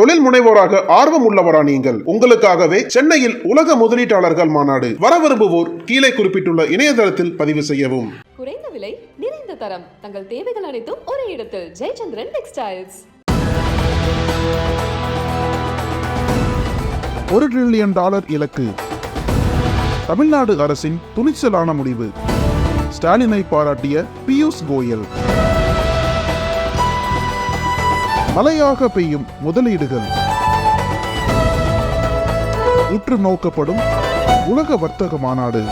தொழில் முனைவோராக ஆர்வம் உள்ளவரா நீங்கள். உங்களுக்காகவே சென்னையில் உலக முதலீட்டாளர்கள் மாநாடு வர விரும்புவோர் கீழே குறிப்பிட்டுள்ள இணையதளத்தில் பதிவு செய்யவும். குறைந்த விலை நிறைந்த தரம். தங்கள் தேவைகள் அனைத்தும் ஒரே இடத்தில். ஜெயச்சந்திரன் டெக்ஸ்டைல்ஸ். ஒரு டிரில்லியன் டாலர் இலக்கு. தமிழ்நாடு அரசின் துணிச்சலான முடிவு. ஸ்டாலினை பாராட்டிய பியூஷ் கோயல். மழையாக பெய்யும் முதலீடுகள். உற்று நோக்கப்படும் உலக வர்த்தக மாநாடு.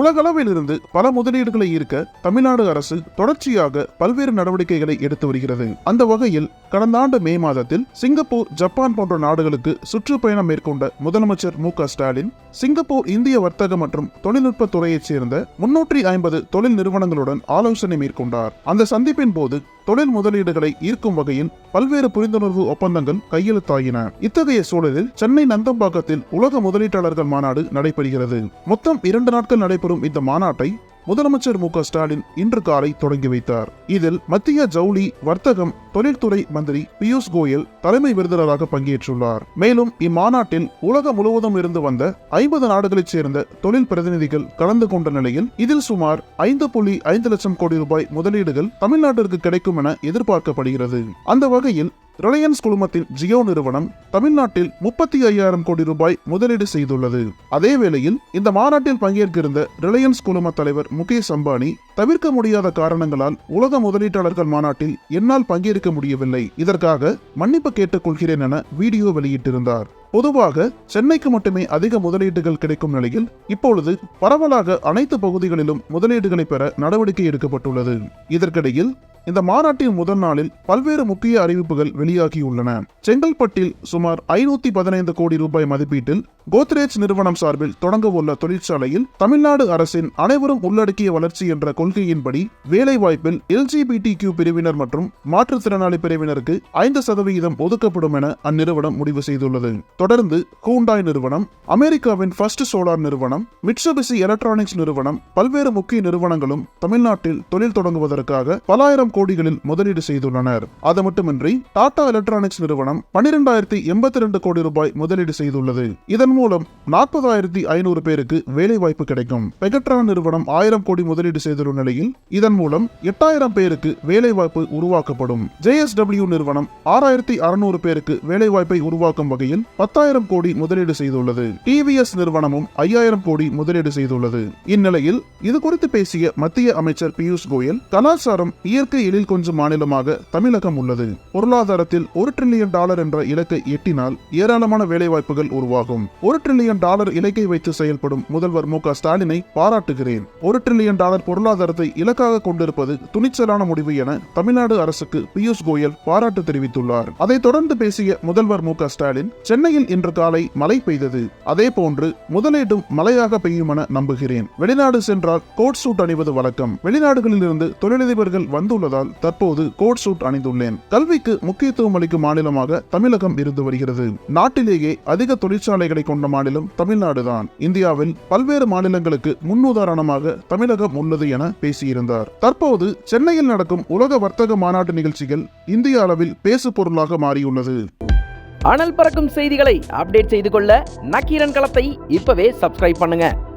உலகளவில் இருந்து பல முதலீடுகளை ஈர்க்க தமிழ்நாடு அரசு தொடர்ச்சியாக பல்வேறு நடவடிக்கைகளை எடுத்து வருகிறது. அந்த வகையில் கடந்த ஆண்டு மே மாதத்தில் சிங்கப்பூர் ஜப்பான் போன்ற நாடுகளுக்கு சுற்றுப்பயணம் மேற்கொண்ட முதலமைச்சர் மு க ஸ்டாலின் சிங்கப்பூர் இந்திய வர்த்தக மற்றும் தொழில்நுட்ப துறையைச் சேர்ந்த முன்னூற்றி ஐம்பது தொழில் நிறுவனங்களுடன் ஆலோசனை மேற்கொண்டார். அந்த சந்திப்பின் போது தொழில் முதலீடுகளை ஈர்க்கும் வகையில் பல்வேறு புரிந்துணர்வு ஒப்பந்தங்கள் கையெழுத்தாகின இத்தகைய சூழலில் சென்னை நந்தம்பாக்கத்தில் உலக முதலீட்டாளர்கள் மாநாடு நடைபெறுகிறது. மொத்தம் இரண்டு நாட்கள் நடைபெறும் இந்த மாநாட்டை முதலமைச்சர் மு க ஸ்டாலின் இன்று காலை தொடங்கி வைத்தார். இதில் மத்திய ஜவுளி வர்த்தகம் தொழில்துறை மந்திரி பியூஷ் கோயல் தலைமை விருந்தினராக பங்கேற்றுள்ளார். மேலும் இம்மாநாட்டில் உலகம் முழுவதும் இருந்து வந்த ஐம்பது நாடுகளைச் சேர்ந்த தொழில் பிரதிநிதிகள் கலந்து கொண்ட நிலையில் இதில் சுமார் ஐந்து புள்ளி ஐந்து லட்சம் கோடி ரூபாய் முதலீடுகள் தமிழ்நாட்டிற்கு கிடைக்கும் என எதிர்பார்க்கப்படுகிறது. அந்த வகையில் ரிலையன்ஸ் குழுமத்தின் ஜியோ நிறுவனம் தமிழ்நாட்டில் முப்பத்தி ஐயாயிரம் கோடி ரூபாய் முதலீடு செய்துள்ளது. அதே வேளையில் இந்த மாநாட்டில் பங்கேற்கிருந்த ரிலையன்ஸ் குழும தலைவர் முகேஷ் அம்பானி தவிர்க்க முடியாத காரணங்களால் உலக முதலீட்டாளர்கள் மாநாட்டில் என்னால் பங்கேற்க முடியவில்லை. இதற்காக மன்னிப்பு கேட்டுக்கொள்கிறேன் என வீடியோ வெளியிட்டிருந்தார். பொதுவாக சென்னைக்கு மட்டுமே அதிக முதலீடுகள் கிடைக்கும் நிலையில் இப்பொழுது பரவலாக அனைத்து பகுதிகளிலும் முதலீடுகளை பெற நடவடிக்கை எடுக்கப்பட்டுள்ளது. இதற்கிடையில் இந்த மாநாட்டின் முதல் நாளில் பல்வேறு முக்கிய அறிவிப்புகள் வெளியாகியுள்ளன. செங்கல்பட்டில் சுமார் ஐநூத்தி பதினைந்து கோடி ரூபாய் மதிப்பீட்டில் கோத்ரேஜ் நிறுவனம் சார்பில் தொடங்கவுள்ள தொழிற்சாலையில் தமிழ்நாடு அரசின் அனைவரும் உள்ளடக்கிய வளர்ச்சி என்ற கொள்கையின்படி வேலைவாய்ப்பில் எல்ஜிபிடி கியூ பிரிவினர் மற்றும் மாற்றுத்திறனாளி பிரிவினருக்கு ஐந்து சதவிகிதம் ஒதுக்கப்படும் என அந்நிறுவனம் முடிவு செய்துள்ளது. தொடர்ந்து ஹூண்டாய் நிறுவனம் அமெரிக்காவின் ஃபர்ஸ்ட் சோலார் நிறுவனம் மிட்சுபிசி எலக்ட்ரானிக்ஸ் நிறுவனம் பல்வேறு முக்கிய நிறுவனங்களும் தமிழ்நாட்டில் தொழில் தொடங்குவதற்காக பலாயிரம் கோடிகளில் முதலீடு செய்துள்ளனர். அது மட்டுமின்றி டாடா எலக்ட்ரானிக்ஸ் நிறுவனம் பனிரெண்டாயிரத்தி எண்பத்தி ரெண்டு கோடி ரூபாய் முதலீடு செய்துள்ளது. இதன் மூலம் நாற்பதாயிரத்தி ஐநூறு பேருக்கு வேலை வாய்ப்பு கிடைக்கும். பெகட்ரான் நிறுவனம் ஆயிரம் கோடி முதலீடு செய்துள்ள நிலையில் இதன் மூலம் எட்டாயிரம் பேருக்கு வேலை வாய்ப்பு உருவாக்கப்படும் ஜேஎஸ்டபிள்யூ நிறுவனம் ஆறாயிரத்தி அறுநூறு பேருக்கு வேலை வாய்ப்பை உருவாக்கும் வகையில் பத்தாயிரம் கோடி முதலீடு செய்துள்ளது. டிவிஎஸ் நிறுவனமும் ஐயாயிரம் கோடி முதலீடு செய்துள்ளது. இந்நிலையில் இது குறித்து பேசிய மத்திய அமைச்சர் பியூஷ் கோயல் கலாச்சாரம் இயற்கை எழில் கொஞ்சம் மாநிலமாக தமிழகம் உள்ளது. பொருளாதாரத்தில் ஒரு டிரில்லியன் டாலர் என்ற இலக்கை எட்டினால் ஏராளமான வேலைவாய்ப்புகள் உருவாகும். ஒரு டிரில்லியன் டாலர் இலக்கை வைத்து செயல்படும் முதல்வர் மு க ஸ்டாலினை பாராட்டுகிறேன். ஒரு டிரில்லியன் டாலர் பொருளாதாரத்தை இலக்காக கொண்டிருப்பது துணிச்சலான முடிவு என தமிழ்நாடு அரசுக்கு பியூஷ் கோயல் பாராட்டு தெரிவித்துள்ளார். அதைத் தொடர்ந்து பேசிய முதல்வர் மு க ஸ்டாலின் சென்னையில் இன்று காலை மழை பெய்தது. அதே போன்று முதலீடும் மழையாக பெய்யும் என நம்புகிறேன். வெளிநாடு சென்றால் கோட் சூட் அணிவது வழக்கம். வெளிநாடுகளிலிருந்து தொழிலதிபர்கள் வந்துள்ள என்பதால் தற்போது கோட் சூட் அணிந்துள்ளேன். கல்விக்கு முக்கியத்துவம் அளிக்கும் மாநிலமாக தமிழகம் இருந்து வருகிறது. நாட்டிலேயே அதிக தொழிற்சாலைகளை கொண்ட மாநிலம் தமிழ்நாடுதான். இந்தியாவில் பல்வேறு மாநிலங்களுக்கு முன்னுதாரணமாக தமிழகம் உள்ளது என பேசியிருந்தார். தற்போது சென்னையில் நடக்கும் உலக வர்த்தக மாநாட்டு நிகழ்ச்சிகள் இந்திய அளவில் பேசு பொருளாக மாறியுள்ளது. அனல் பறக்கும் செய்திகளை அப்டேட் செய்து கொள்ள நக்கீரன் களத்தை இப்பவே சப்ஸ்கிரைப் பண்ணுங்க.